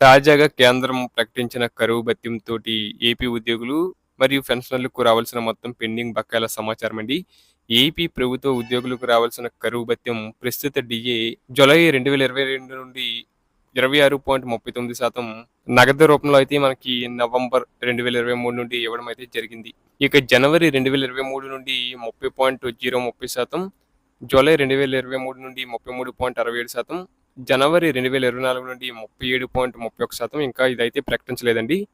తాజాగా కేంద్రం ప్రకటించిన కరువు భత్యంతో ఏపీ ఉద్యోగులు మరియు పెన్షనర్లకు రావాల్సిన మొత్తం పెండింగ్ బకాయిల సమాచారం అండి ఏపీ ప్రభుత్వ ఉద్యోగులకు రావాల్సిన కరువు భత్యం ప్రస్తుత డిఏ జూలై రెండు వేల ఇరవై రెండు నుండి ఇరవై ఆరు పాయింట్ ముప్పై తొమ్మిది శాతం నగదు రూపంలో అయితే మనకి నవంబర్ రెండు వేల ఇరవై మూడు నుండి ఇవ్వడం అయితే జరిగింది. ఇక జనవరి రెండు వేల ఇరవై మూడు నుండి ముప్పై పాయింట్ జీరో ముప్పై శాతం జూలై రెండు వేల ఇరవై మూడు నుండి ముప్పై మూడు పాయింట్ అరవై ఏడు శాతం జనవరి రెండు వేల ఇరవై నాలుగు నుండి ముప్పై ఏడు పాయింట్ ముప్పై ఒక శాతం ఇంకా ఇదైతే ప్రకటించలేదండి.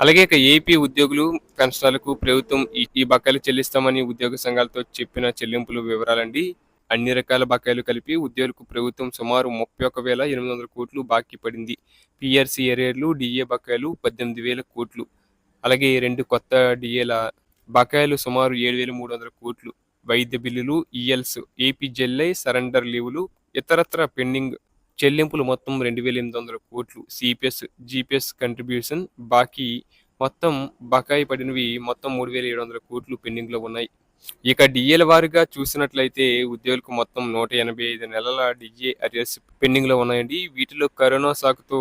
అలాగే ఇక ఏపీ ఉద్యోగులు పెన్షనర్లకు ప్రభుత్వం ఈ- ఈ బకాయిలు చెల్లిస్తామని ఉద్యోగ సంఘాలతో చెప్పిన చెల్లింపులు వివరాలండి. అన్ని రకాల బకాయిలు కలిపి ఉద్యోగులకు ప్రభుత్వం సుమారు ముప్పై ఒక వేల ఎనిమిది వందల కోట్లు బాకీ పడింది. పిఆర్సీ ఏరియర్లు డిఏ బకాయిలు పద్దెనిమిది వేల కోట్లు. అలాగే రెండు కొత్త డిఏల బకాయిలు సుమారు ఏడు వేల మూడు వందల కోట్లు. వైద్య బిల్లులు ఈఎల్స్ ఏపీ జెల్ఐ సరెండర్ లీవులు ఇతరత్ర పెండింగ్ చెల్లింపులు మొత్తం రెండు వేల ఎనిమిది వందల కోట్లు. సిపిఎస్ జిపిఎస్ కంట్రిబ్యూషన్ బాకీ మొత్తం బకాయి పడినవి మొత్తం మూడు వేల ఏడు వందల కోట్లు పెండింగ్లో ఉన్నాయి. ఇక డిఏల వారీగా చూసినట్లయితే ఉద్యోగులకు మొత్తం నూట ఎనభై ఐదు నెలల డిఏ అరియర్స్ పెండింగ్లో ఉన్నాయండి. వీటిలో కరోనా సాకుతో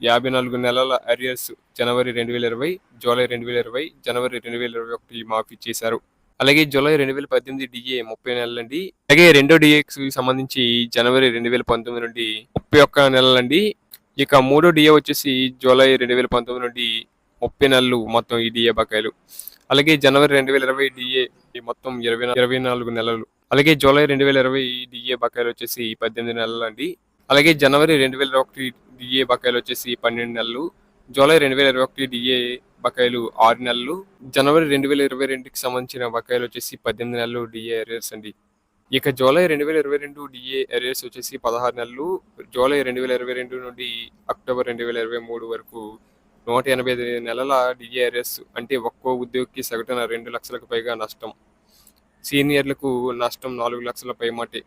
యాభై నాలుగు నెలల అరియర్స్ జనవరి రెండు వేల ఇరవై జూలై రెండు వేల ఇరవై జనవరి రెండు వేల ఇరవై ఒకటి మాఫీ చేశారు. అలాగే జూలై రెండు వేల పద్దెనిమిది డిఏ ముప్పై నెలలండి. అలాగే రెండో డిఏక్స్ సంబంధించి జనవరి రెండు వేల పంతొమ్మిది నుండి ముప్పై ఒక్క నెలలండి. ఇక మూడో డిఏ వచ్చేసి జూలై రెండు వేల పంతొమ్మిది నుండి ముప్పై నెలలు మొత్తం ఈ డిఏ బకాయిలు. అలాగే జనవరి రెండు వేల ఇరవై డిఏ మొత్తం ఇరవై ఇరవై నాలుగు నెలలు. అలాగే జూలై రెండు వేల ఇరవై డిఏ బకాయిలు వచ్చేసి పద్దెనిమిది నెలలు అండి అలాగే జనవరి రెండు వేల ఒకటి డిఏ బకాయిలు వచ్చేసి పన్నెండు నెలలు. జూలై రెండు వేల ఇరవై ఒకటి డిఏ బకాయిలు ఆరు నెలలు. జనవరి రెండు వేల ఇరవై రెండుకి సంబంధించిన బకాయిలు వచ్చేసి పద్దెనిమిది నెలలు డిఏ ఎరియర్స్ అండి. ఇక జూలై రెండు వేల ఇరవై రెండు డిఏ ఎరియర్స్ వచ్చేసి పదహారు నెలలు. జూలై రెండు వేల ఇరవై రెండు నుండి అక్టోబర్ రెండు వేల ఇరవై మూడు వరకు నూట ఎనభై ఐదు నెలల డిఏ అంటే ఒక్కో ఉద్యోగికి సగటున రెండు లక్షలకు పైగా నష్టం. సీనియర్లకు నష్టం నాలుగు లక్షల పైమాటే